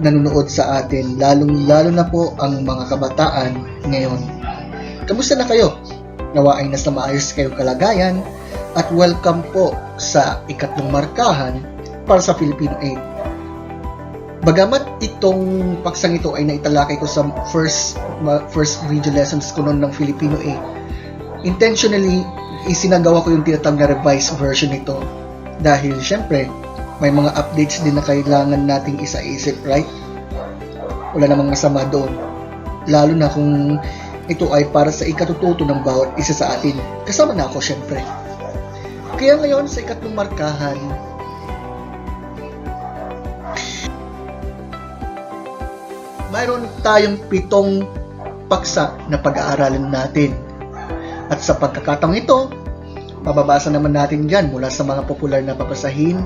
nanonood sa atin, lalong-lalo na po ang mga kabataan ngayon. Kamusta na kayo? Nawa ay nasa maayos kayong kalagayan at welcome po sa ikatlong markahan para sa Filipino 8. Bagamat itong paksang ito ay naitalakay ko sa first first video lessons ko noon ng Filipino 8, intentionally isinagawa ko yung tinatawag na revised version nito dahil syempre may mga updates din na kailangan nating isa-isip, right? Wala namang masama doon. Lalo na kung ito ay para sa ikatututo ng bawat isa sa atin. Kasama na ako, syempre. Kaya ngayon, sa ikatlong markahan, mayroon tayong pitong paksa na pag-aaralan natin. At sa pagkakataong ito, mababasa naman natin dyan mula sa mga popular na papasahin,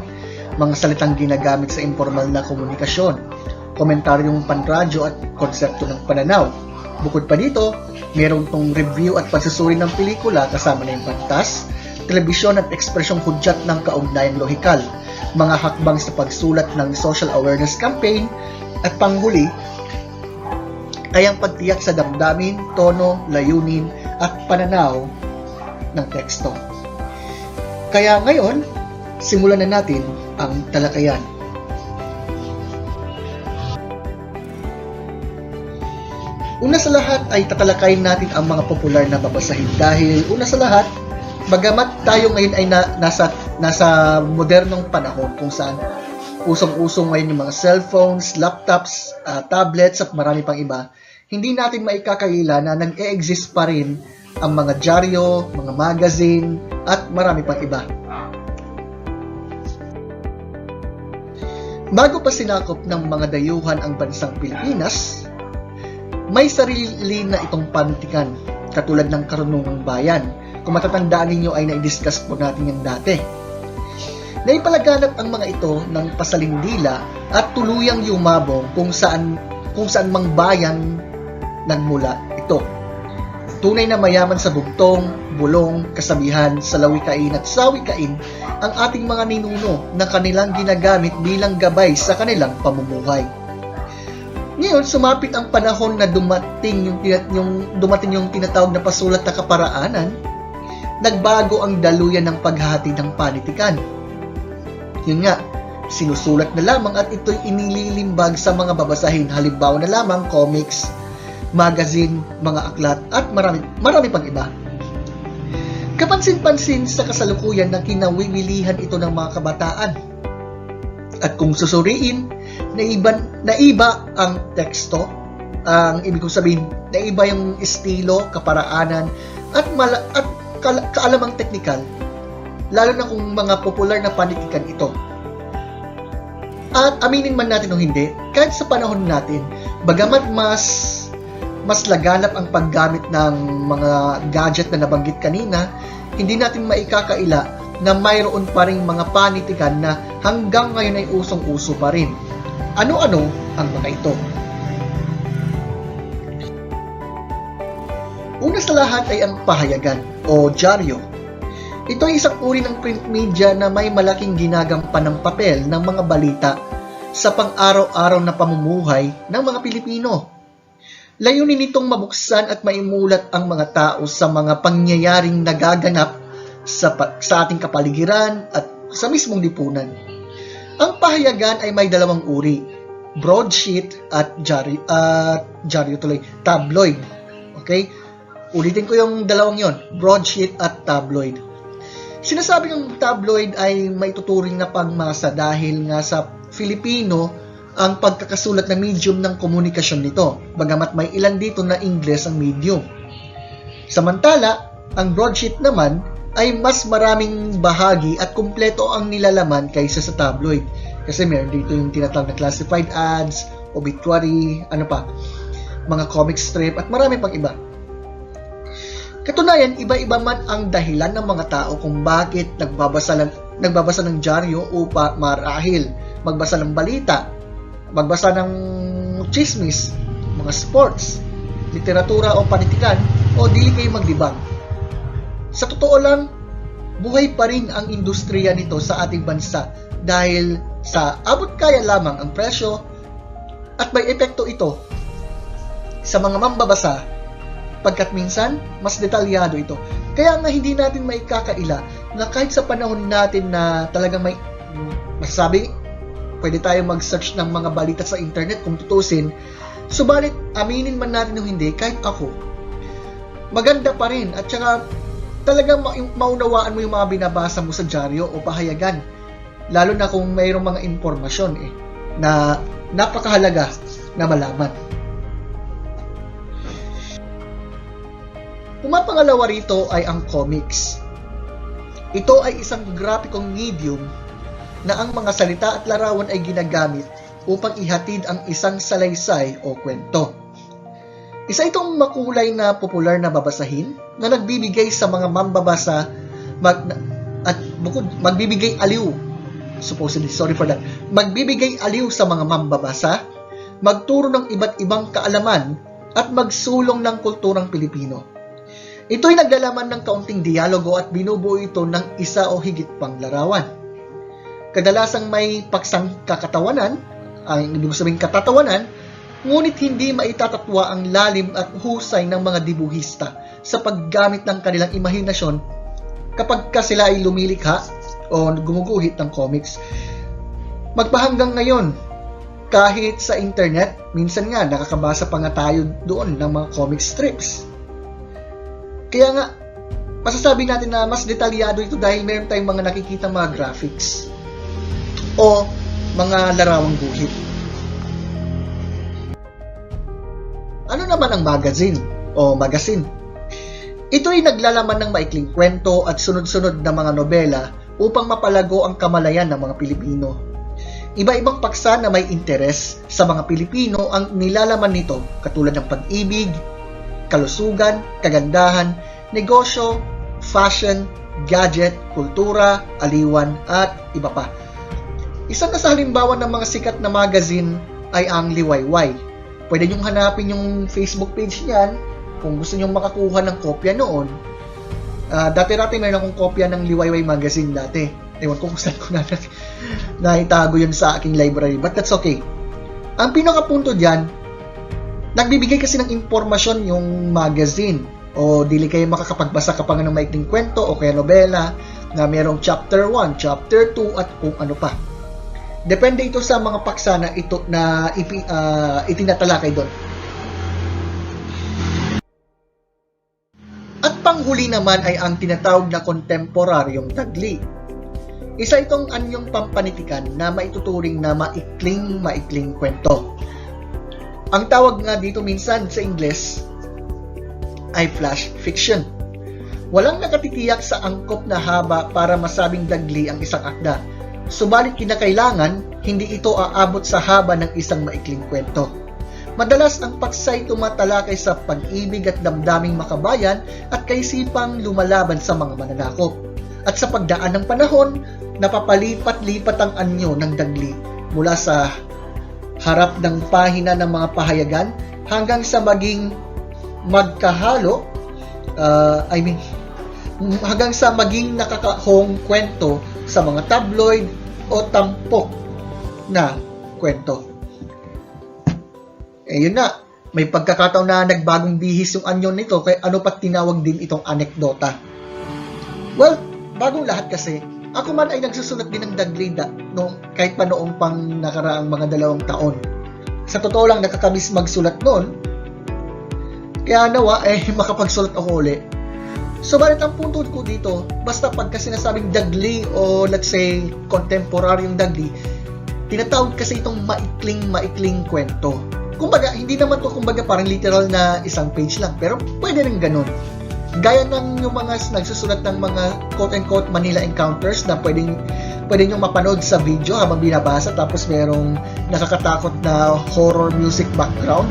mga salitang ginagamit sa informal na komunikasyon, komentaryong panradyo at konsepto ng pananaw. Bukod pa dito, meron tong review at pagsusuri ng pelikula kasama na yung pantas, telebisyon at ekspresyong hudyat ng kaugnayang lohikal, mga hakbang sa pagsulat ng social awareness campaign, at panghuli, ay ang pagtiyak sa damdamin, tono, layunin, at pananaw ng teksto. Kaya ngayon, simulan na natin ang talakayan. Una sa lahat ay tatalakayin natin ang mga popular na babasahin dahil una sa lahat, bagamat tayo ngayon ay na, nasa, nasa modernong panahon kung saan usong-usong ngayon yung mga cellphones, laptops, ah, tablets at marami pang iba, hindi natin maikakaila na nag-e-exist pa rin ang mga dyaryo, mga magazine, at marami pang iba. Bago pa sinakop ng mga dayuhan ang bansang Pilipinas, may sarili na itong pantikan, katulad ng karunungang bayan. Kung matatandaan ninyo ay na-discuss po natin yan dati. Naipalaganap ang mga ito ng pasalindila at tuluyang yumabong kung saan kung saan mang bayan nagmula ito. Tunay na mayaman sa bugtong, bulong, kasabihan, salawikain at sawikain ang ating mga ninuno na kanilang ginagamit bilang gabay sa kanilang pamumuhay. Ngayon, sumapit ang panahon na dumating yung, yung dumating yung tinatawag na pasulat na kaparaanan, nagbago ang daluyan ng paghahati ng panitikan. Yun nga, sinusulat na lamang at ito'y inililimbag sa mga babasahin, halimbawa na lamang comics, magazine, mga aklat, at marami, marami pang iba. Kapansin-pansin sa kasalukuyan na kinawiwilihan ito ng mga kabataan. At kung susuriin, naiba, naiba ang teksto, ang ibig kong sabihin, naiba yung estilo, kaparaanan, at, mala, at kaalamang teknikal, lalo na kung mga popular na panitikan ito. At aminin man natin o hindi, kahit sa panahon natin, bagamat mas mas laganap ang paggamit ng mga gadget na nabanggit kanina, hindi natin maikakaila na mayroon pa rin mga panitikan na hanggang ngayon ay usong-uso pa rin. Ano-ano ang mga ito? Una sa lahat ay ang pahayagan o dyaryo. Ito ay isang uri ng print media na may malaking ginagampan ng papel ng mga balita sa pang-araw-araw na pamumuhay ng mga Pilipino. Layunin nitong mabuksan at maimulat ang mga tao sa mga pangyayaring nagaganap sa, sa ating kapaligiran at sa mismong lipunan. Ang pahayagan ay may dalawang uri, broadsheet at jari, at dyaryo tuloy, tabloid. Okay? Ulitin ko yung dalawang yon, broadsheet at tabloid. Sinasabi ng tabloid ay may tuturing na pangmasa dahil nga sa Filipino ang pagkakasulat na medium ng komunikasyon nito, bagamat may ilan dito na Ingles ang medium. Samantala, ang broadsheet naman ay mas maraming bahagi at kumpleto ang nilalaman kaysa sa tabloid. Kasi meron dito yung tinatawag na classified ads, obituary, ano pa, mga comic strip at marami pang iba. Katunayan, iba-iba man ang dahilan ng mga tao kung bakit nagbabasa ng, nagbabasa ng dyaryo upa marahil magbasa ng balita, magbasa ng chismis, mga sports, literatura o panitikan, o dili kayo magdibang. Sa totoo lang, buhay pa rin ang industriya nito sa ating bansa dahil sa abot kaya lamang ang presyo, At may epekto ito sa mga mambabasa pagkat minsan mas detalyado ito. Kaya nga hindi natin may kakaila na kahit sa panahon natin na talagang may masasabi, pwede tayo mag-search ng mga balita sa internet kung tutusin, subalit aminin man natin o hindi, kahit ako, maganda pa rin at saka talagang ma- maunawaan mo yung mga binabasa mo sa dyaryo o pahayagan. Lalo na kung mayroong mga impormasyon eh, na napakahalaga na malaman. Pumapangalawa rito ay ang comics. Ito ay isang grapikong medium na ang mga salita at larawan ay ginagamit upang ihatid ang isang salaysay o kwento. Isa itong makulay na popular na babasahin na nagbibigay sa mga mambabasa mag, at bukod magbibigay aliw supposedly sorry for that magbibigay aliw sa mga mambabasa magturo ng iba't ibang kaalaman at magsulong ng kulturang Pilipino. Ito'y naglalaman ng kaunting dialogo at binubuo ito ng isa o higit pang larawan. Kadalasang may paksang kakatawanan, ang ibig sabihin katatawanan, ngunit hindi maitatatwa ang lalim at husay ng mga dibuhista sa paggamit ng kanilang imahinasyon kapag ka sila ay lumilikha o gumuguhit ng comics. Magpahanggang ngayon, kahit sa internet, minsan nga nakakabasa pa nga tayo doon ng mga comic strips. Kaya nga, masasabi natin na mas detalyado ito dahil meron tayong mga nakikita mga graphics o mga larawang guhit. Ano naman ang magazine o magazine? Ito ay naglalaman ng maikling kwento at sunod-sunod na mga nobela upang mapalago ang kamalayan ng mga Pilipino. Iba-ibang paksa na may interes sa mga Pilipino ang nilalaman nito katulad ng pag-ibig, kalusugan, kagandahan, negosyo, fashion, gadget, kultura, aliwan, at iba pa. Isa na sa halimbawa ng mga sikat na magazine ay ang Liwayway. Pwede niyong hanapin yung Facebook page niyan kung gusto niyong makakuha ng kopya noon. Ah, dati-dati meron akong kopya ng Liwayway magazine dati. Ewan ko kung saan ko na naitago yun sa aking library. But that's okay. Ang pinakapunto dyan, nagbibigay kasi ng impormasyon yung magazine o dili kayo makakapagbasa kapag ng maikling kwento o kaya nobela na merong chapter 1, chapter 2 at kung ano pa. Depende ito sa mga paksa na ito na ipi, ah, itinatalakay doon. At panghuli naman ay ang tinatawag na kontemporaryong tagli. Isa itong anyong pampanitikan na maituturing na maikling maikling kwento. Ang tawag nga dito minsan sa Ingles ay flash fiction. Walang nakatitiyak sa angkop na haba para masabing dagli ang isang akda. Subalit kinakailangan, hindi ito aabot sa haba ng isang maikling kwento. Madalas ang paksay tumatalakay sa pag-ibig at damdaming makabayan at kaisipang lumalaban sa mga mananakop. At sa pagdaan ng panahon, napapalipat-lipat ang anyo ng dagli mula sa harap ng pahina ng mga pahayagan hanggang sa maging magkahalo, uh, I mean, hanggang sa maging nakakahong kwento sa mga tabloid o tampok na kwento. Eh yun na, may pagkakataon na nagbagong bihis yung anyon nito kaya ano pa tinawag din itong anekdota. Well, bagong lahat kasi, ako man ay nagsusulat din ng daglida noong, kahit pa noong pang nakaraang mga dalawang taon. Sa totoo lang, nakakamiss magsulat noon. Kaya nawa, eh, makapagsulat ako uli. So, ang punto ko dito, basta pagka sinasabing dagli o let's say contemporaryong dagli, tinatawag kasi itong maikling-maikling kwento. Kumbaga, hindi naman to kumbaga parang literal na isang page lang, pero pwede rin ganun. Gaya ng yung mga nagsusulat ng mga quote-unquote Manila Encounters na pwedeng pwede nyo mapanood sa video habang binabasa tapos merong nakakatakot na horror music background.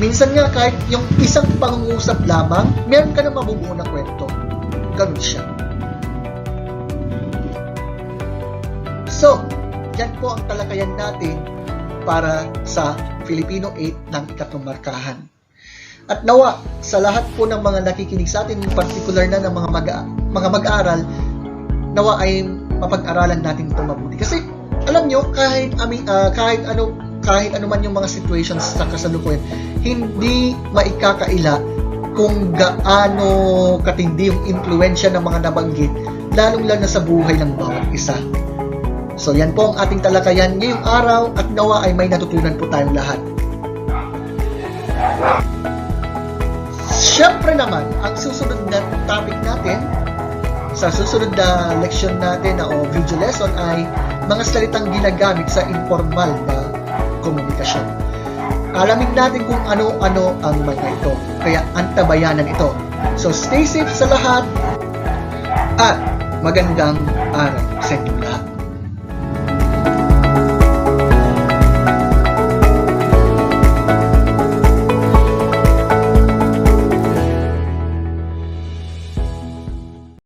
Minsan nga kahit yung isang pangungusap lamang, meron ka na mabubuo na kwento. Ganun siya. So, yan po ang talakayan natin para sa Filipino 8 ng ikatlong markahan. At nawa, sa lahat po ng mga nakikinig sa atin, in particular na ng mga, mag mga mag-aaral, nawa ay mapag-aralan natin ito mabuti. Kasi, alam nyo, kahit, ami, uh, kahit ano kahit anuman yung mga situations sa kasalukuyan, hindi maikakaila kung gaano katindi yung impluensya ng mga nabanggit, lalong-lalo na sa buhay ng bawat isa. So yan po ang ating talakayan ngayong araw at nawa ay may natutunan po tayong lahat. Siyempre naman, ang susunod na topic natin sa susunod na leksyon natin na o video lesson ay mga salitang ginagamit sa informal na komunikasyon. Alamin natin kung ano-ano ang mga ito. Kaya antabayanan ito. So stay safe sa lahat at magandang araw sa inyong lahat.